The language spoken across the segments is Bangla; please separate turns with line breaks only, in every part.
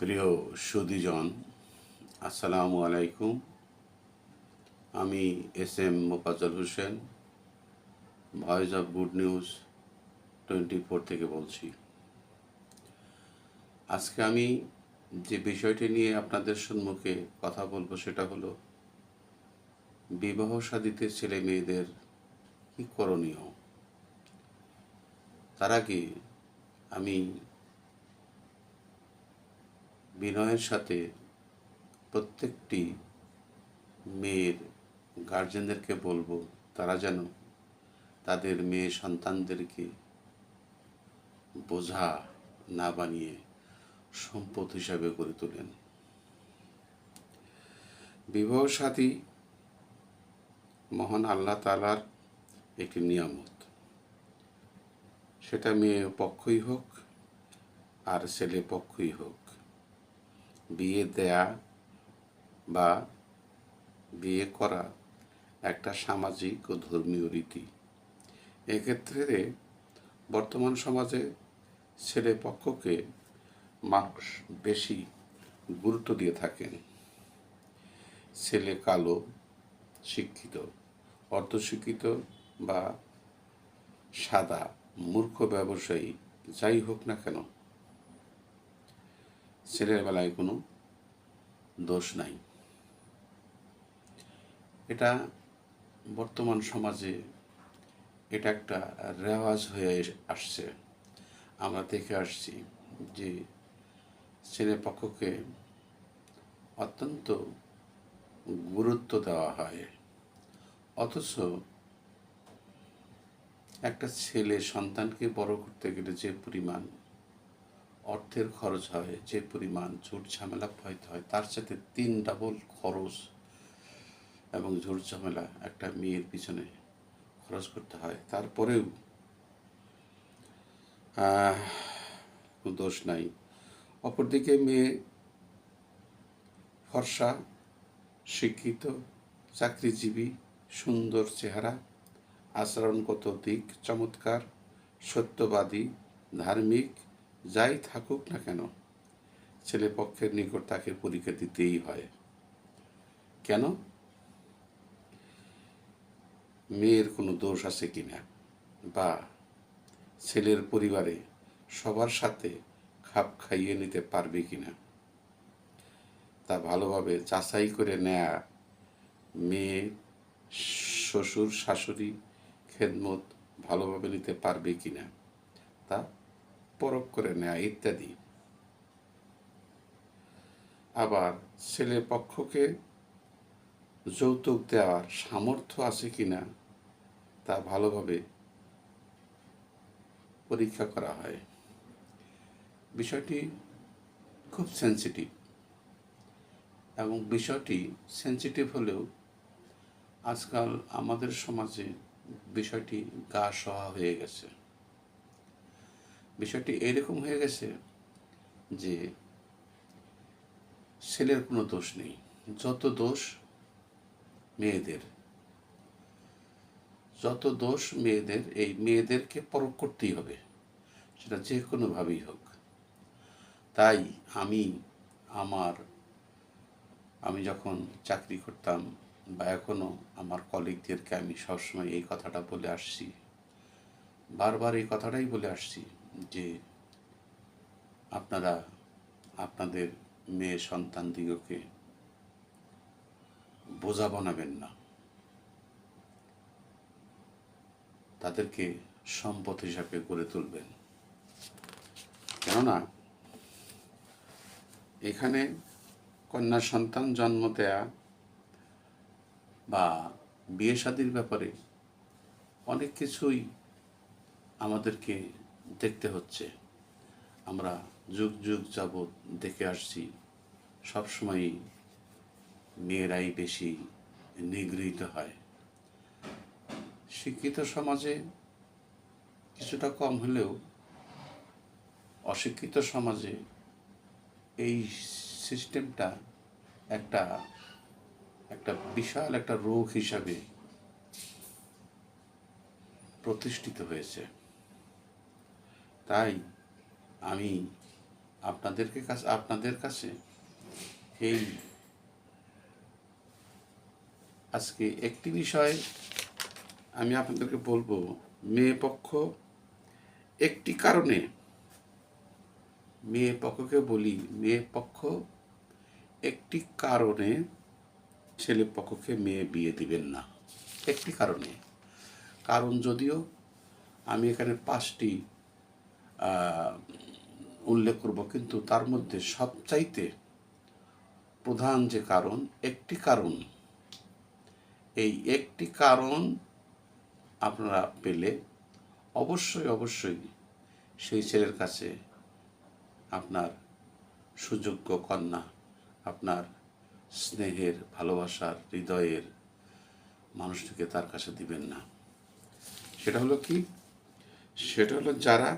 প্রিয় সুদীজন আসসালামু আলাইকুম। আমি S M Mofazzal Hossain, voice of good news twenty four থেকে বলছি। আজকে আমি যে বিষয়টি নিয়ে আপনাদের সম্মুখে কথা বলব সেটা হলো, বিবাহ সাদিতে ছেলে মেয়েদের কী করণীয়? তার আগে আমি বিনয়ের সাথে প্রত্যেকটি মেয়ের গার্জেনদেরকে বলব, তারা যেন তাদের মেয়ে সন্তানদেরকে বোঝা না বানিয়ে সম্পদ হিসাবে গড়ে তোলেন। বিবাহ সাথী মহান আল্লাহ তালার একটি নিয়ামত। সেটা মেয়ে পক্ষই হোক আর ছেলে পক্ষই হোক বিয়ে দেয়া বা বিয়ে করা একটা সামাজিক ও ধর্মীয় রীতি। এক্ষেত্রে বর্তমান সমাজে ছেলে পক্ষকে মানুষ বেশি গুরুত্ব দিয়ে থাকেন। ছেলে কালো, শিক্ষিত, অর্ধশিক্ষিত বা সাদা, মূর্খ ব্যবসায়ী, যাই হোক না কেন ছেলের বেলায় কোনো দোষ নাই। এটা বর্তমান সমাজে এটা একটা রেওয়াজ হয়ে আসছে। আমরা দেখে আসছি যে ছেলে পক্ষকে অত্যন্ত গুরুত্ব দেওয়া হয়। অথচ একটা ছেলে সন্তানকে বড় করতে গেলে যে পরিমাণ অর্থের খরচ হয়, যে পরিমাণ ঝুট ঝামেলা পাইতে হয়, তার সাথে তিন ডাবল খরচ এবং ঝুট ঝামেলা একটা মেয়ের পিছনে খরচ করতে হয়। তারপরেও দোষ নাই। অপরদিকে মেয়ে ফর্সা, শিক্ষিত, চাকরিজীবী, সুন্দর চেহারা, আচরণগত দিক চমৎকার, সত্যবাদী, ধার্মিক যাই থাকুক না কেন, ছেলে পক্ষের নিকট তাকে পরীক্ষা দিতেই হয়। কেন? মেয়ের কোনো দোষ আছে কিনা বা ছেলের পরিবারে সবার সাথে খাপ খাইয়ে নিতে পারবে কিনা তা ভালোভাবে যাচাই করে নেয়া মেয়ে, শ্বশুর, শাশুড়ি, খেদমত ভালোভাবে নিতে পারবে কিনা তা পরখ করে নেয়া ইত্যাদি। আবার ছেলে পক্ষকে যৌতুক দেওয়ার সামর্থ্য আছে কিনা তা ভালোভাবে পরীক্ষা করা হয়। বিষয়টি খুব সেন্সিটিভ এবং বিষয়টি সেন্সিটিভ হলেও আজকাল আমাদের সমাজে বিষয়টি গা সহা হয়ে গেছে। বিষয়টি এরকম হয়ে গেছে যে ছেলের কোনো দোষ নেই। যত দোষ মেয়েদের, যত দোষ মেয়েদের, এই মেয়েদেরকে পরখ করতেই হবে। সেটা যে কোনোভাবেই হোক। তাই আমি আমার, আমি যখন চাকরি করতাম বা এখনও আমার কলিগদেরকে আমি সবসময় এই কথাটা বলে আসছি, বারবার এই কথাটাই বলে আসছি যে আপনারা আপনাদের মেয়ে সন্তান দিগকে বোঝা বানাবেন না। তাদেরকে সম্পদ হিসাবে গড়ে তুলবেন। কেননা এখানে কন্যা সন্তান জন্ম দেয়া বা বিয়ে শাদির ব্যাপারে অনেক কিছুই আমাদেরকে দেখতে হচ্ছে। আমরা যুগ যুগ যাবৎ দেখে আসছি, সবসময়ই মেয়েরাই বেশি নিগৃহীত হয়। শিক্ষিত সমাজে কিছুটা কম হলেও অশিক্ষিত সমাজে এই সিস্টেমটা একটা একটা বিশাল একটা রোগ হিসাবে প্রতিষ্ঠিত হয়েছে। তাই আমি আপনাদেরকে কাছে আপনাদের কাছে এই আজকে একটি বিষয় আমি আপনাদেরকে বলব। মেয়ে পক্ষ একটি কারণে মেয়ে পক্ষকে বলি, মেয়ে পক্ষ একটি কারণে ছেলে পক্ষকে মেয়ে বিয়ে দিবেন না। একটি কারণে। কারণ যদিও আমি এখানে পাঁচটি উল্লেখ করব, কিন্তু তার মধ্যে সবচাইতে প্রধান যে কারণ, একটি কারণ। এই একটি কারণ আপনারা পেলে অবশ্যই অবশ্যই সেই ছেলের কাছে আপনার সুযোগ্য কন্যা, আপনার স্নেহের, ভালোবাসার, হৃদয়ের মানুষটিকে তার কাছে দিবেন না। সেটা হলো কি? সেটা হলো যারা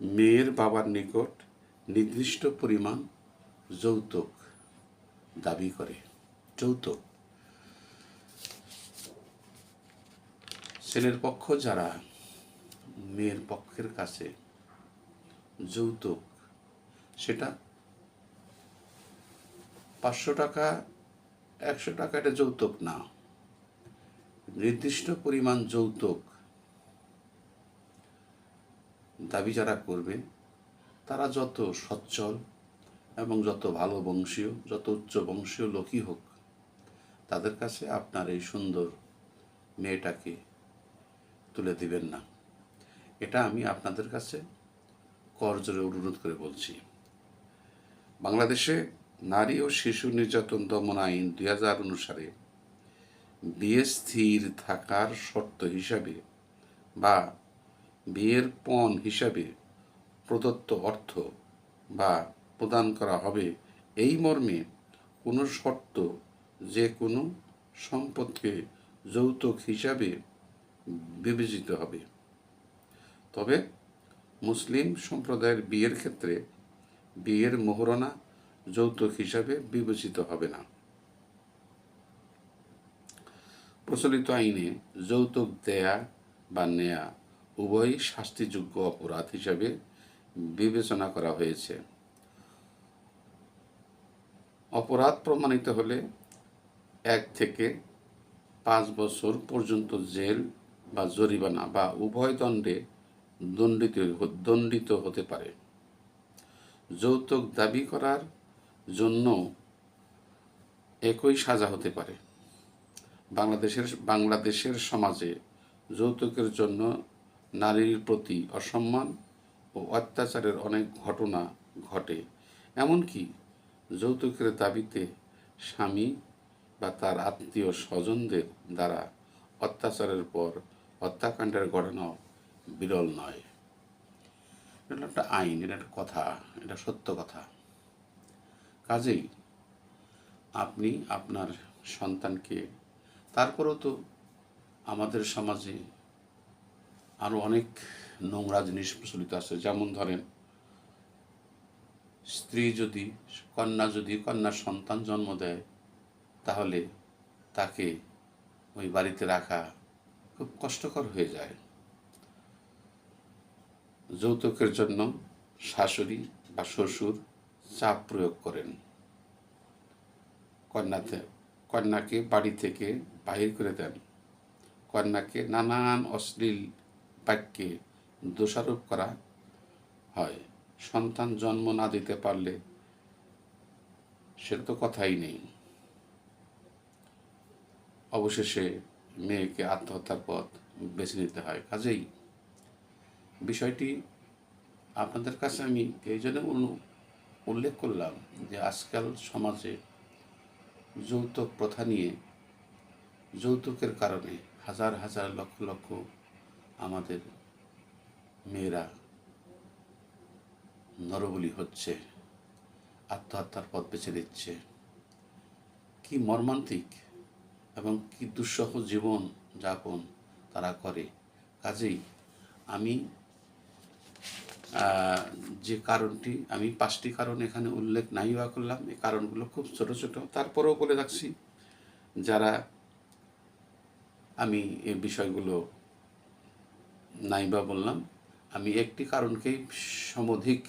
মেয়ের বাবার নিকট নির্দিষ্ট পরিমাণ যৌতুক দাবি করে। যৌতুক। ছেলের পক্ষ যারা মেয়ের পক্ষের কাছে যৌতুক, সেটা পাঁচশো টাকা, একশো টাকা এটা যৌতুক না। নির্দিষ্ট পরিমাণ যৌতুক দাবি যারা করবে, তারা যত সচ্ছল এবং যত ভালো বংশীয়, যত উচ্চ বংশীয় লোকই হোক, তাদের কাছে আপনার এই সুন্দর মেয়েটাকে তুলে দিবেন না। এটা আমি আপনাদের কাছে করজোরে অনুরোধ করে বলছি। বাংলাদেশে নারী ও শিশু নির্যাতন দমন আইন দুই হাজার অনুসারে বিয়ে স্থির থাকার শর্ত হিসাবে বা বিয়ের পণ হিসাবে প্রদত্ত অর্থ বা প্রদান করা হবে এই মর্মে কোনো শর্ত যে কোনো সম্পদকে যৌতুক হিসাবে বিবেচিত হবে। তবে মুসলিম সম্প্রদায়ের বিয়ের ক্ষেত্রে বিয়ের মোহরণা যৌতুক হিসাবে বিবেচিত হবে না। প্রচলিত আইনে যৌতুক দেয়া বা নেয়া উভয়ই শাস্তিযোগ্য অপরাধ হিসাবে বিবেচনা করা হয়েছে। অপরাধ প্রমাণিত হলে এক থেকে পাঁচ বছর পর্যন্ত জেল বা জরিমানা বা উভয় দণ্ডে দণ্ডিত দণ্ডিত হতে পারে। যৌতুক দাবি করার জন্য একই সাজা হতে পারে। বাংলাদেশের বাংলাদেশের সমাজে যৌতুকের জন্য নারীর প্রতি অসম্মান ও অত্যাচারের অনেক ঘটনা ঘটে। এমনকি যৌতুকের দাবিতে স্বামী বা তার আত্মীয় স্বজনদের দ্বারা অত্যাচারের পর হত্যাকাণ্ডের ঘটনাও বিরল নয়। এটা একটা আইন, এটা একটা কথা, এটা সত্য কথা। কাজেই আপনি আপনার সন্তানকে, তারপরেও তো আমাদের সমাজে আরও অনেক নোংরা জিনিস প্রচলিত আছে। যেমন ধরেন, স্ত্রী যদি, কন্যা যদি কন্যার সন্তান জন্ম দেয়, তাহলে তাকে ওই বাড়িতে রাখা খুব কষ্টকর হয়ে যায়। যৌতুকের জন্য শাশুড়ি বা শ্বশুর চাপ প্রয়োগ করেন। কন্যাতে, কন্যাকে বাড়ি থেকে বাহির করে দেন। কন্যাকে নানান অশ্লীল বাক্যে দোষারোপ করা হয়। সন্তান জন্ম না দিতে পারলে সেটা তো কথাই নেই। অবশেষে মেয়েকে আত্মহত্যার পথ বেছে নিতে হয়। কাজেই বিষয়টি আপনাদের কাছে আমি এই জন্য উল্লেখ করলাম যে আজকাল সমাজে যৌতুক প্রথা নিয়ে যৌতুকের কারণে হাজার হাজার লক্ষ লক্ষ আমাদের মেয়েরা নরবলি হচ্ছে, আত্মহত্যার পথ বেছে নিচ্ছে। কি মর্মান্তিক এবং কি দুঃসহ জীবন যাপন তারা করে। কাজেই আমি যে কারণটি, আমি পাঁচটি কারণ এখানে উল্লেখ নাই বা করলাম। এই কারণগুলো খুব ছোট ছোট। তারপরেও বলে রাখছি, যারা আমি এই বিষয়গুলো নাই বা বললাম, আমি একটি কারণকেই সমধিক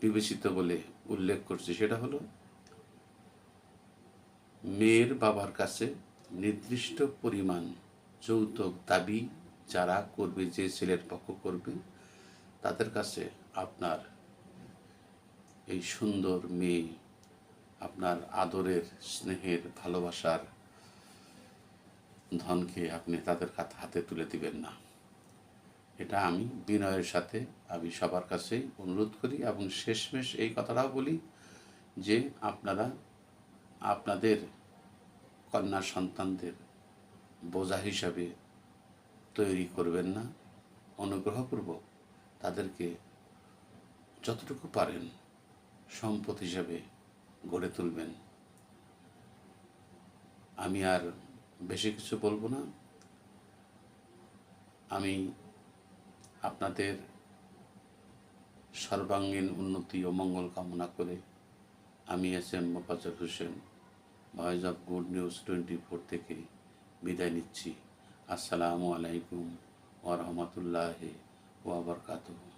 বিবেচিত বলে উল্লেখ করছি। সেটা হলো, মেয়ের বাবার কাছে নির্দিষ্ট পরিমাণ যৌতুক দাবি যারা করবে, যে ছেলের পক্ষ করবে, তাদের কাছে আপনার এই সুন্দর মেয়ে, আপনার আদরের স্নেহের ভালোবাসার ধনকে আপনি তাদের হাতে তুলে দিবেন না। এটা আমি বিনয়ের সাথে আমি সবার কাছেই অনুরোধ করি এবং শেষমেশ এই কথাটাও বলি যে আপনারা আপনাদের কন্যা সন্তানদের বোঝা হিসাবে তৈরি করবেন না, অনুগ্রহপূর্বক তাদেরকে যতটুকু পারেন সম্পদ হিসাবে গড়ে তুলবেন। আমি আর বেশি কিছু বলব না। আমি আপনাদের সর্বাঙ্গীন উন্নতি ও মঙ্গল কামনা করে আমি S M Mofazzal Hossain, voice of good news twenty four থেকে বিদায় নিচ্ছি। আসসালামু আলাইকুম ওরহমতুল্লাহ ওয়াবারকাতুহ